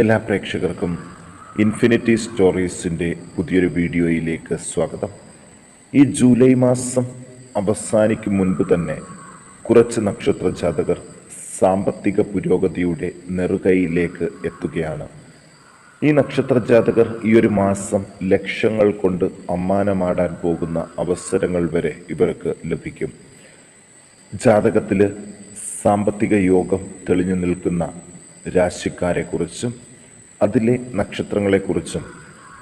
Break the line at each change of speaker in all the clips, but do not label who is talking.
എല്ലാ പ്രേക്ഷകർക്കും ഇൻഫിനിറ്റി സ്റ്റോറീസിന്റെ പുതിയൊരു വീഡിയോയിലേക്ക് സ്വാഗതം. ഈ ജൂലൈ മാസം അവസാനിക്കും മുൻപ് തന്നെ കുറച്ച് നക്ഷത്ര ജാതകർ സാമ്പത്തിക പുരോഗതിയുടെ നെറുകയിലേക്ക് എത്തുകയാണ്. ഈ നക്ഷത്ര ജാതകർ ഈ ഒരു മാസം ലക്ഷങ്ങൾ കൊണ്ട് അമ്മാനമാടാൻ പോകുന്ന അവസരങ്ങൾ വരെ ഇവർക്ക് ലഭിക്കും. ജാതകത്തിൽ സാമ്പത്തിക യോഗം തെളിഞ്ഞു നിൽക്കുന്ന രാശിക്കാരെക്കുറിച്ചും അതിലെ നക്ഷത്രങ്ങളെക്കുറിച്ചും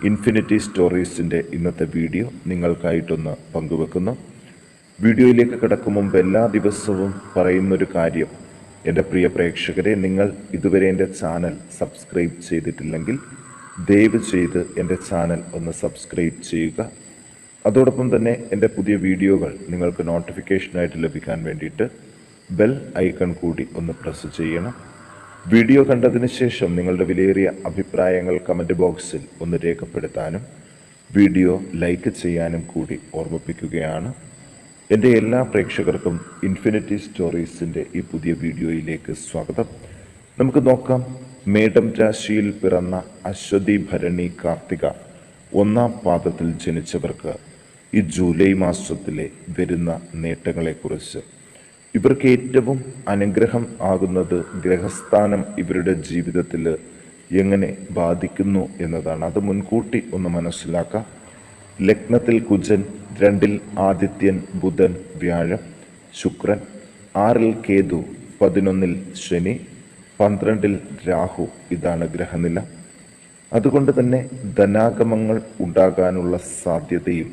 ഇൻഫിനിറ്റി സ്റ്റോറീസിന്റെ ഇന്നത്തെ വീഡിയോ നിങ്ങൾക്കായിട്ടൊന്ന് പങ്കുവെക്കുന്നു. വീഡിയോയിലേക്ക് കിടക്കും മുമ്പ് എല്ലാ ദിവസവും പറയുന്നൊരു കാര്യം. എന്റെ പ്രിയ പ്രേക്ഷകരെ നിങ്ങൾ ഇതുവരെ എന്റെ ചാനൽ സബ്സ്ക്രൈബ് ചെയ്തിട്ടില്ലെങ്കിൽ ദയവ് ചെയ്ത് എന്റെ ചാനൽ ഒന്ന് സബ്സ്ക്രൈബ് ചെയ്യുക. അതോടൊപ്പം തന്നെ എന്റെ പുതിയ വീഡിയോകൾ നിങ്ങൾക്ക് നോട്ടിഫിക്കേഷനായിട്ട് ലഭിക്കാൻ വേണ്ടിയിട്ട് ബെൽ ഐക്കൺ കൂടി ഒന്ന് പ്രസ് ചെയ്യണം. വീഡിയോ കണ്ടതിന് ശേഷം നിങ്ങളുടെ വിലയേറിയ അഭിപ്രായങ്ങൾ കമന്റ് ബോക്സിൽ ഒന്ന് രേഖപ്പെടുത്താനും വീഡിയോ ലൈക്ക് ചെയ്യാനും കൂടി ഓർമ്മിപ്പിക്കുകയാണ്. എന്റെ എല്ലാ പ്രേക്ഷകർക്കും ഇൻഫിനിറ്റി സ്റ്റോറീസിന്റെ ഈ പുതിയ വീഡിയോയിലേക്ക് സ്വാഗതം. നമുക്ക് നോക്കാം. മേടം രാശിയിൽ പിറന്ന അശ്വതി ഭരണി കാർത്തിക ഒന്നാം പാദത്തിൽ ജനിച്ചവർക്ക് ഈ ജൂലൈ മാസത്തിലെ വരുന്ന നേട്ടങ്ങളെക്കുറിച്ച് ഇവർക്ക് ഏറ്റവും അനുഗ്രഹം ആകുന്നത് ഗ്രഹസ്ഥാനം ഇവരുടെ ജീവിതത്തിൽ എങ്ങനെ ബാധിക്കുന്നു എന്നതാണ്. അത് മുൻകൂട്ടി ഒന്ന് മനസ്സിലാക്കാം. ലഗ്നത്തിൽ കുജൻ രണ്ടിൽ ആദിത്യൻ ബുധൻ വ്യാഴം ശുക്രൻ ആറിൽ കേതു പതിനൊന്നിൽ ശനി പന്ത്രണ്ടിൽ രാഹു ഇതാണ് ഗ്രഹനില. അതുകൊണ്ട് തന്നെ ധനാഗമങ്ങൾ ഉണ്ടാകാനുള്ള സാധ്യതയും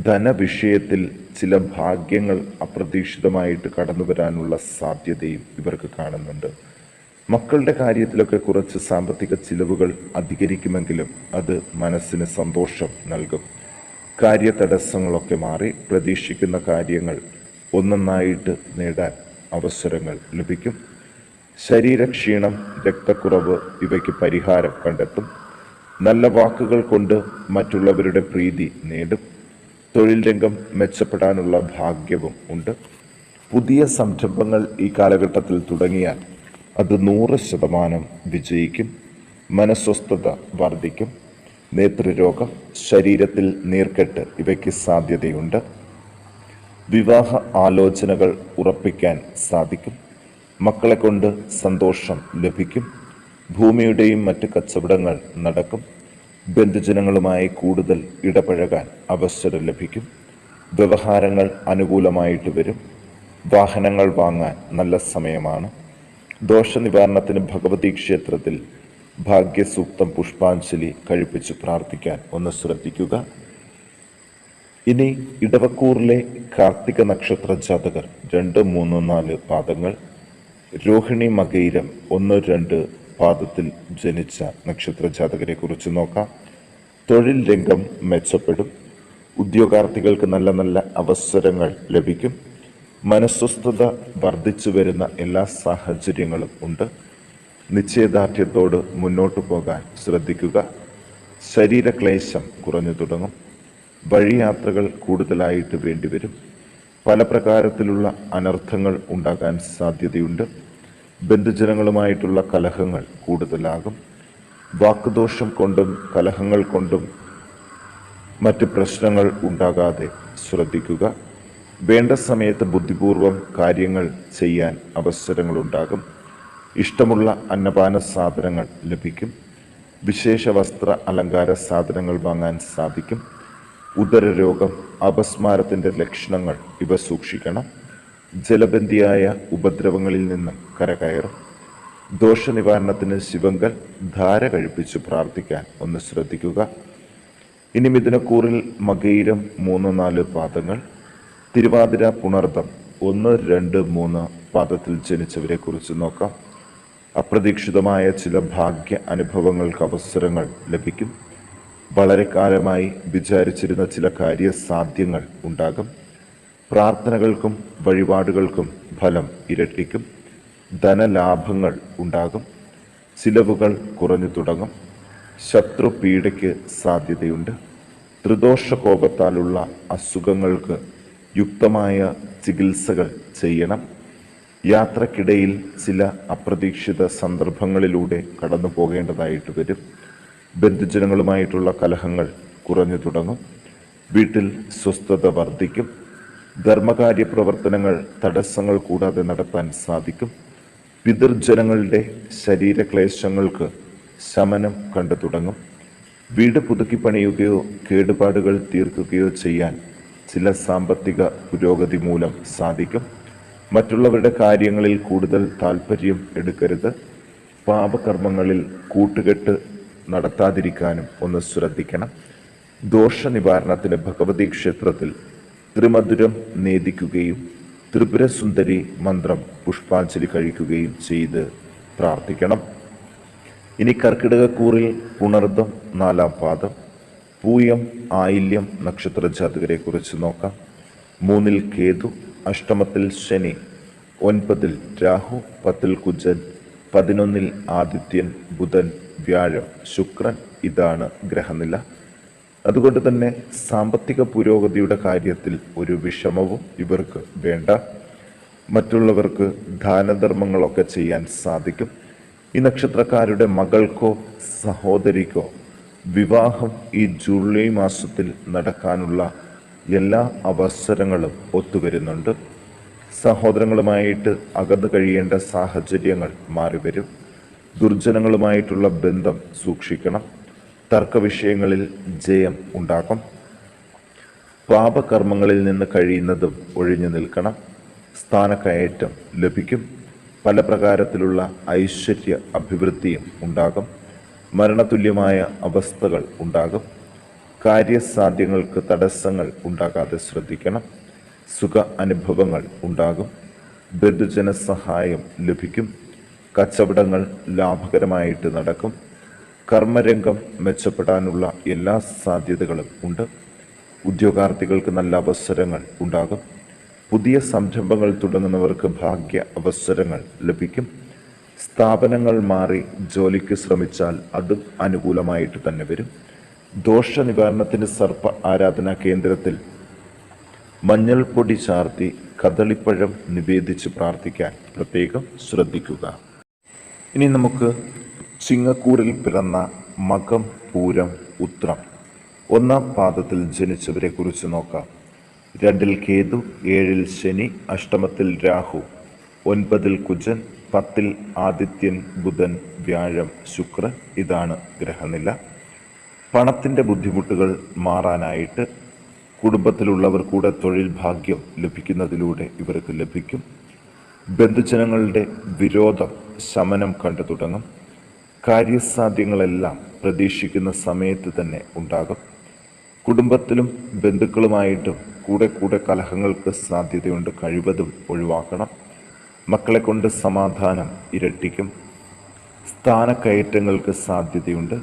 ധനവിഷയത്തിൽ ചില ഭാഗ്യങ്ങൾ അപ്രതീക്ഷിതമായിട്ട് കടന്നു വരാനുള്ള സാധ്യതയും ഇവർക്ക് കാണുന്നുണ്ട്. മക്കളുടെ കാര്യത്തിലൊക്കെ കുറച്ച് സാമ്പത്തിക ചിലവുകൾ അധികരിക്കുമെങ്കിലും അത് മനസ്സിന് സന്തോഷം നൽകും. കാര്യതടസ്സങ്ങളൊക്കെ മാറി പ്രതീക്ഷിക്കുന്ന കാര്യങ്ങൾ ഒന്നൊന്നായിട്ട് നേടാൻ അവസരങ്ങൾ ലഭിക്കും. ശരീരക്ഷീണം രക്തക്കുറവ് ഇവയ്ക്ക് പരിഹാരം കണ്ടെത്തും. നല്ല വാക്കുകൾ കൊണ്ട് മറ്റുള്ളവരുടെ പ്രീതി നേടും. തൊഴിൽ രംഗം മെച്ചപ്പെടാനുള്ള ഭാഗ്യവും ഉണ്ട്. പുതിയ സംരംഭങ്ങൾ ഈ കാലഘട്ടത്തിൽ തുടങ്ങിയാൽ അത് നൂറ് ശതമാനം വിജയിക്കും മനസ്വസ്ഥത വർദ്ധിക്കും നേതൃരോഗം ശരീരത്തിൽ നീർക്കെട്ട് ഇവയ്ക്ക് സാധ്യതയുണ്ട്. വിവാഹ ആലോചനകൾ ഉറപ്പിക്കാൻ സാധിക്കും മക്കളെ കൊണ്ട് സന്തോഷം ലഭിക്കും ഭൂമിയുടെയും മറ്റ് കച്ചവടങ്ങൾ നടക്കും ബന്ധുജനങ്ങളുമായി കൂടുതൽ ഇടപഴകാൻ അവസരം ലഭിക്കും. വ്യവഹാരങ്ങൾ അനുകൂലമായിട്ട് വരും. വാഹനങ്ങൾ വാങ്ങാൻ നല്ല സമയമാണ്. ദോഷനിവാരണത്തിന് ഭഗവതി ക്ഷേത്രത്തിൽ ഭാഗ്യസൂക്തം പുഷ്പാഞ്ജലി കഴിപ്പിച്ച് പ്രാർത്ഥിക്കാൻ ഒന്ന് ശ്രദ്ധിക്കുക. ഇനി ഇടവക്കൂറിലെ കാർത്തിക നക്ഷത്ര ജാതകർ രണ്ട് മൂന്ന് നാല് പാദങ്ങൾ. രോഹിണി മകൈരം ഒന്ന് രണ്ട് പാദത്തിൽ ജനിച്ച നക്ഷത്ര ജാതകരെ കുറിച്ച് നോക്കാം. തൊഴിൽ രംഗം മെച്ചപ്പെടും. ഉദ്യോഗാർത്ഥികൾക്ക് നല്ല നല്ല അവസരങ്ങൾ ലഭിക്കും. മനസ്വസ്ഥത വർദ്ധിച്ചു വരുന്ന എല്ലാ സാഹചര്യങ്ങളും ഉണ്ട്. നിശ്ചയദാർഢ്യത്തോട് മുന്നോട്ടു പോകാൻ ശ്രദ്ധിക്കുക. ശരീരക്ലേശം കുറഞ്ഞു തുടങ്ങും. വഴിയാത്രകൾ കൂടുതലായിട്ട് വേണ്ടിവരും. പല പ്രകാരത്തിലുള്ള അനർത്ഥങ്ങൾ ഉണ്ടാകാൻ സാധ്യതയുണ്ട്. ബന്ധുജനങ്ങളുമായിട്ടുള്ള കലഹങ്ങൾ കൂടുതലാകും. വാക്കുദോഷം കൊണ്ടും കലഹങ്ങൾ കൊണ്ടും മറ്റ് പ്രശ്നങ്ങൾ ഉണ്ടാകാതെ ശ്രദ്ധിക്കുക. വേണ്ട സമയത്ത് ബുദ്ധിപൂർവം കാര്യങ്ങൾ ചെയ്യാൻ അവസരങ്ങളുണ്ടാകും. ഇഷ്ടമുള്ള അന്നപാന സാധനങ്ങൾ ലഭിക്കും. വിശേഷ വസ്ത്ര അലങ്കാര സാധനങ്ങൾ വാങ്ങാൻ സാധിക്കും. ഉദരരോഗം അപസ്മാരത്തിന്റെ ലക്ഷണങ്ങൾ ഇവ സൂക്ഷിക്കണം. ജലബന്ധിയായ ഉപദ്രവങ്ങളിൽ നിന്നും കരകയറും. ദോഷനിവാരണത്തിന് ശിവങ്കൽ ധാര കഴിപ്പിച്ച് പ്രാർത്ഥിക്കാൻ ഒന്ന് ശ്രദ്ധിക്കുക. ഇനി മിഥുനക്കൂറിൽ മകയിരം മൂന്ന് നാല് പാദങ്ങൾ തിരുവാതിര പുണർദം ഒന്ന് രണ്ട് മൂന്ന് പാദത്തിൽ ജനിച്ചവരെ കുറിച്ച് നോക്കാം. അപ്രതീക്ഷിതമായ ചില ഭാഗ്യ അനുഭവങ്ങൾക്ക് അവസരങ്ങൾ ലഭിക്കും. വളരെ കാലമായി വിചാരിച്ചിരുന്ന ചില കാര്യസാധ്യങ്ങൾ ഉണ്ടാകും. പ്രാർത്ഥനകൾക്കും വഴിപാടുകൾക്കും ഫലം ഇരട്ടിക്കും. ധനലാഭങ്ങൾ ഉണ്ടാകും. ചിലവുകൾ കുറഞ്ഞു തുടങ്ങും. ശത്രു പീഡയ്ക്ക് സാധ്യതയുണ്ട്. ത്രിദോഷ കോപത്താലുള്ള അസുഖങ്ങൾക്ക് യുക്തമായ ചികിത്സകൾ ചെയ്യണം. യാത്രക്കിടയിൽ ചില അപ്രതീക്ഷിത സന്ദർഭങ്ങളിലൂടെ കടന്നു പോകേണ്ടതായിട്ട് വരും. ബന്ധുജനങ്ങളുമായിട്ടുള്ള കലഹങ്ങൾ കുറഞ്ഞു തുടങ്ങും. വീട്ടിൽ സ്വസ്ഥത വർദ്ധിക്കും. ധർമ്മകാര്യ പ്രവർത്തനങ്ങൾ തടസ്സങ്ങൾ കൂടാതെ നടത്താൻ സാധിക്കും. പിതൃജനങ്ങളുടെ ശരീരക്ലേശങ്ങൾക്ക് ശമനം കണ്ടു തുടങ്ങും. വീട് പുതുക്കി പണിയുകയോ കേടുപാടുകൾ തീർക്കുകയോ ചെയ്യാൻ ചില സാമ്പത്തിക പുരോഗതി മൂലം സാധിക്കും. മറ്റുള്ളവരുടെ കാര്യങ്ങളിൽ കൂടുതൽ താല്പര്യം എടുക്കരുത്. പാപകർമ്മങ്ങളിൽ കൂട്ടുകെട്ട് നടത്താതിരിക്കാനും ഒന്ന് ശ്രദ്ധിക്കണം. ദോഷനിവാരണത്തിന് ഭഗവതി ക്ഷേത്രത്തിൽ ത്രിമധുരം നേദിക്കുകയും ത്രിപുരസുന്ദരി മന്ത്രം പുഷ്പാഞ്ജലി കഴിക്കുകയും ചെയ്ത് പ്രാർത്ഥിക്കണം. ഇനി കർക്കിടകക്കൂറിൽ പുണർദം നാലാം പാദം പൂയം ആയില്യം നക്ഷത്ര ജാതകരെ കുറിച്ച് നോക്കാം. മൂന്നിൽ കേതു അഷ്ടമത്തിൽ ശനി ഒൻപതിൽ രാഹു പത്തിൽ കുജൻ പതിനൊന്നിൽ ആദിത്യൻ ബുധൻ വ്യാഴം ശുക്രൻ ഇതാണ് ഗ്രഹനില. അതുകൊണ്ട് തന്നെ സാമ്പത്തിക പുരോഗതിയുടെ കാര്യത്തിൽ ഒരു വിഷമവും ഇവർക്ക് വേണ്ട. മറ്റുള്ളവർക്ക് ദാനധർമ്മങ്ങളൊക്കെ ചെയ്യാൻ സാധിക്കും. ഈ നക്ഷത്രക്കാരുടെ മകൾക്കോ സഹോദരിക്കോ വിവാഹം ഈ ജൂലൈ മാസത്തിൽ നടക്കാനുള്ള എല്ലാ അവസരങ്ങളും ഒത്തുവരുന്നുണ്ട്. സഹോദരങ്ങളുമായിട്ട് അകന്നു കഴിയേണ്ട സാഹചര്യങ്ങൾ മാറിവരും. ദുർജനങ്ങളുമായിട്ടുള്ള ബന്ധം സൂക്ഷിക്കണം. തർക്ക വിഷയങ്ങളിൽ ജയം ഉണ്ടാക്കും. പാപകർമ്മങ്ങളിൽ നിന്ന് കഴിയുന്നതും ഒഴിഞ്ഞു നിൽക്കണം. സ്ഥാനക്കയറ്റം ലഭിക്കും. പല പ്രകാരത്തിലുള്ള ഐശ്വര്യ അഭിവൃദ്ധിയും ഉണ്ടാകും. മരണതുല്യമായ അവസ്ഥകൾ ഉണ്ടാകും. കാര്യസാധ്യങ്ങൾക്ക് തടസ്സങ്ങൾ ഉണ്ടാകാതെ ശ്രദ്ധിക്കണം. സുഖ അനുഭവങ്ങൾ ഉണ്ടാകും. ബന്ധുജന സഹായം ലഭിക്കും. കച്ചവടങ്ങൾ ലാഭകരമായിട്ട് നടക്കും. കർമ്മരംഗം മെച്ചപ്പെടാനുള്ള എല്ലാ സാധ്യതകളും ഉണ്ട്. ഉദ്യോഗാർത്ഥികൾക്ക് നല്ല അവസരങ്ങൾ ഉണ്ടാകും. പുതിയ സംരംഭങ്ങൾ തുടങ്ങുന്നവർക്ക് ഭാഗ്യ അവസരങ്ങൾ ലഭിക്കും. സ്ഥാപനങ്ങൾ മാറി ജോലിക്ക് ശ്രമിച്ചാൽ അതും അനുകൂലമായിട്ട് തന്നെ വരും. ദോഷ നിവാരണത്തിന് സർപ്പ ആരാധനാ കേന്ദ്രത്തിൽ മഞ്ഞൾപ്പൊടി ചാർത്തി കദളിപ്പഴം നിവേദിച്ച് പ്രാർത്ഥിക്കാൻ പ്രത്യേകം ശ്രദ്ധിക്കുക. ഇനി നമുക്ക് ചിങ്ങക്കൂറിൽ പിറന്ന മകം പൂരം ഉത്രം. ഒന്നാം പാദത്തിൽ ജനിച്ചവരെ കുറിച്ച് നോക്കാം. രണ്ടിൽ കേതു ഏഴിൽ ശനി അഷ്ടമത്തിൽ രാഹു. ഒൻപതിൽ കുജൻ പത്തിൽ ആദിത്യൻ ബുധൻ വ്യാഴം ശുക്രൻ ഇതാണ് ഗ്രഹനില. പണത്തിന്റെ ബുദ്ധിമുട്ടുകൾ മാറാനായിട്ട് കുടുംബത്തിലുള്ളവർ കൂടെ തൊഴിൽ ഭാഗ്യം ലഭിക്കുന്നതിലൂടെ ഇവർക്ക് ലഭിക്കും. ബന്ധുജനങ്ങളുടെ വിരോധം ശമനം കണ്ടു തുടങ്ങും. കാര്യസാധ്യങ്ങളെല്ലാം പ്രതീക്ഷിക്കുന്ന സമയത്ത് തന്നെ ഉണ്ടാകും. കുടുംബത്തിലും ബന്ധുക്കളുമായിട്ടും കൂടെ കൂടെ കലഹങ്ങൾക്ക് സാധ്യതയുണ്ട്. കഴിവതും ഒഴിവാക്കണം. മക്കളെ കൊണ്ട് സമാധാനം ഇരട്ടിക്കും. സ്ഥാനക്കയറ്റങ്ങൾക്ക് സാധ്യതയുണ്ട്.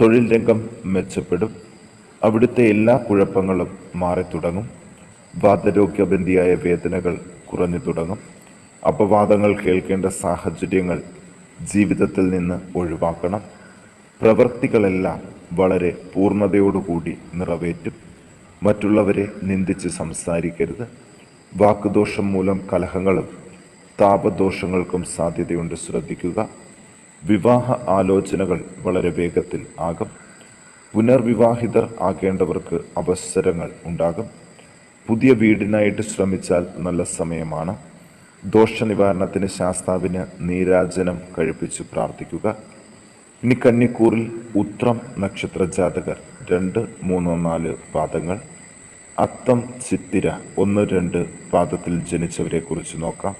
തൊഴിൽ രംഗം മെച്ചപ്പെടും. അവിടുത്തെ എല്ലാ കുഴപ്പങ്ങളും മാറിത്തുടങ്ങും. വാതരോഗ്യബന്ധിയായ വേദനകൾ കുറഞ്ഞു തുടങ്ങും അപവാദങ്ങൾ കേൾക്കേണ്ട സാഹചര്യങ്ങൾ ജീവിതത്തിൽ നിന്ന് ഒഴിവാക്കണം. പ്രവൃത്തികളെല്ലാം വളരെ പൂർണതയോടുകൂടി നിറവേറ്റും. മറ്റുള്ളവരെ നിന്ദിച്ച് സംസാരിക്കരുത്. വാക്കുദോഷം മൂലം കലഹങ്ങളും താപദോഷങ്ങൾക്കും സാധ്യതയുണ്ട്. ശ്രദ്ധിക്കുക. വിവാഹ ആലോചനകൾ വളരെ വേഗത്തിൽ ആകും. പുനർവിവാഹിതർ ആകേണ്ടവർക്ക് അവസരങ്ങൾ ഉണ്ടാകും. പുതിയ വീടിനായിട്ട് ശ്രമിച്ചാൽ നല്ല സമയമാണ്. ദോഷനിവാരണത്തിന് ശാസ്താവിന് നീരാജനം കഴിപ്പിച്ച് പ്രാർത്ഥിക്കുക. ഇനി കന്നിക്കൂറിൽ ഉത്രം നക്ഷത്ര ജാതകർ രണ്ട് മൂന്ന് നാല് പാദങ്ങൾ. അത്തം ചിത്തിര ഒന്ന് രണ്ട് പാദത്തിൽ ജനിച്ചവരെ കുറിച്ച് നോക്കാം.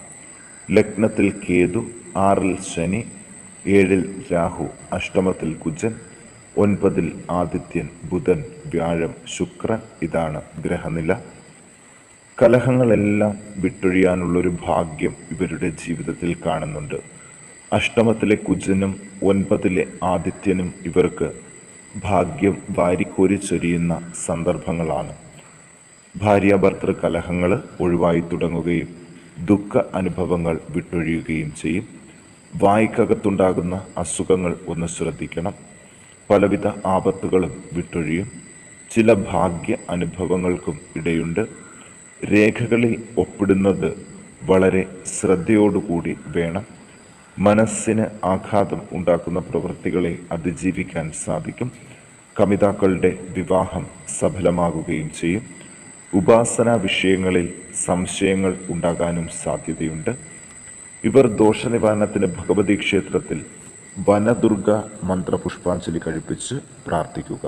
ലഗ്നത്തിൽ കേതു ആറിൽ ശനി ഏഴിൽ രാഹു അഷ്ടമത്തിൽ കുജൻ ഒൻപതിൽ ആദിത്യൻ ബുധൻ വ്യാഴം ശുക്രൻ ഇതാണ് ഗ്രഹനില. കലഹങ്ങളെല്ലാം വിട്ടൊഴിയാനുള്ളൊരു ഭാഗ്യം ഇവരുടെ ജീവിതത്തിൽ കാണുന്നുണ്ട്. അഷ്ടമത്തിലെ കുജനും ഒൻപതിലെ ആദിത്യനും ഇവർക്ക് ഭാഗ്യം വാരിക്കോരി ചൊരിയുന്ന സന്ദർഭങ്ങളാണ്. ഭാര്യാഭർത്തൃ കലഹങ്ങൾ ഒഴിവായി തുടങ്ങുകയും ദുഃഖ അനുഭവങ്ങൾ വിട്ടൊഴിയുകയും ചെയ്യും. വായിക്കകത്തുണ്ടാകുന്ന അസുഖങ്ങൾ ഒന്ന് ശ്രദ്ധിക്കണം. പലവിധ ആപത്തുകളും വിട്ടൊഴിയും. ചില ഭാഗ്യ അനുഭവങ്ങൾക്കും ഇടയുണ്ട്. രേഖകളിൽ ഒപ്പിടുന്നത് വളരെ ശ്രദ്ധയോടുകൂടി വേണം. മനസ്സിന് ആഘാതം ഉണ്ടാക്കുന്ന പ്രവൃത്തികളെ അതിജീവിക്കാൻ സാധിക്കും. കമിതാക്കളുടെ വിവാഹം സഫലമാകുകയും ചെയ്യും. ഉപാസനാ വിഷയങ്ങളിൽ സംശയങ്ങൾ ഉണ്ടാകാനും സാധ്യതയുണ്ട്. ഇവർ ദോഷനിവാരണത്തിന് ഭഗവതി ക്ഷേത്രത്തിൽ വനദുർഗ മന്ത്രപുഷ്പാഞ്ജലി കഴിപ്പിച്ച് പ്രാർത്ഥിക്കുക.